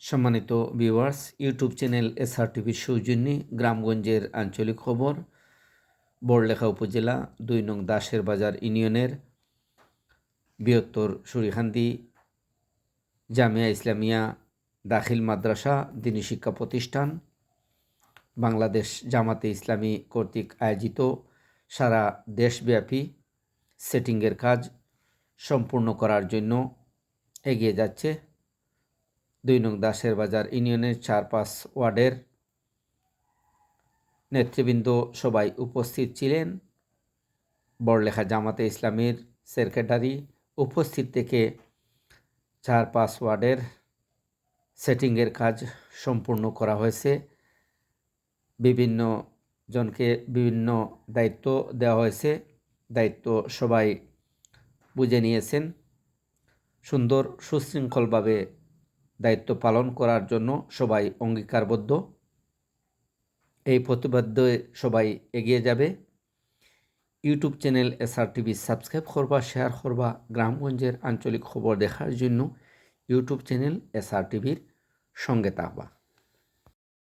সম্মানিত viewers YouTube channel SR টিভির সৌজন্যে গ্রামগঞ্জের আঞ্চলিক খবর। বড়লেখা উপজেলা, দুই নং দাসের বাজার ইউনিয়নের বৃহত্তর সুরিখান্দি, জামিয়া ইসলামিয়া দাখিল মাদ্রাসা, দিনী শিক্ষা প্রতিষ্ঠান, বাংলাদেশ জামাতে ইসলামী কর্তৃক আয়োজিত সারা দেশব্যাপী সেটিংয়ের কাজ সম্পূর্ণ করার জন্য এগিয়ে যাচ্ছে। দুই নং দাসের বাজার ইউনিয়নের চার পাঁচ ওয়ার্ডের নেতৃবৃন্দ সবাই উপস্থিত ছিলেন। বড়লেখা জামাতে ইসলামীর সেক্রেটারি উপস্থিত থেকে চার পাঁচ ওয়ার্ডের সেটিংয়ের কাজ সম্পূর্ণ করা হয়েছে। বিভিন্ন জনকে বিভিন্ন দায়িত্ব দেওয়া হয়েছে। দায়িত্ব সবাই বুঝে নিয়েছেন। সুন্দর, সুশৃঙ্খলভাবে দায়িত্ব পালন করার জন্য সবাই অঙ্গীকারবদ্ধ। এই প্রতিবাদ্যে সবাই এগিয়ে যাবে। YouTube channel SR TV subscribe করবা, শেয়ার করবা, গ্রামগঞ্জের আঞ্চলিক খবর দেখার জন্য ইউটিউব চ্যানেল এসআর টিভির সঙ্গে থাকবা।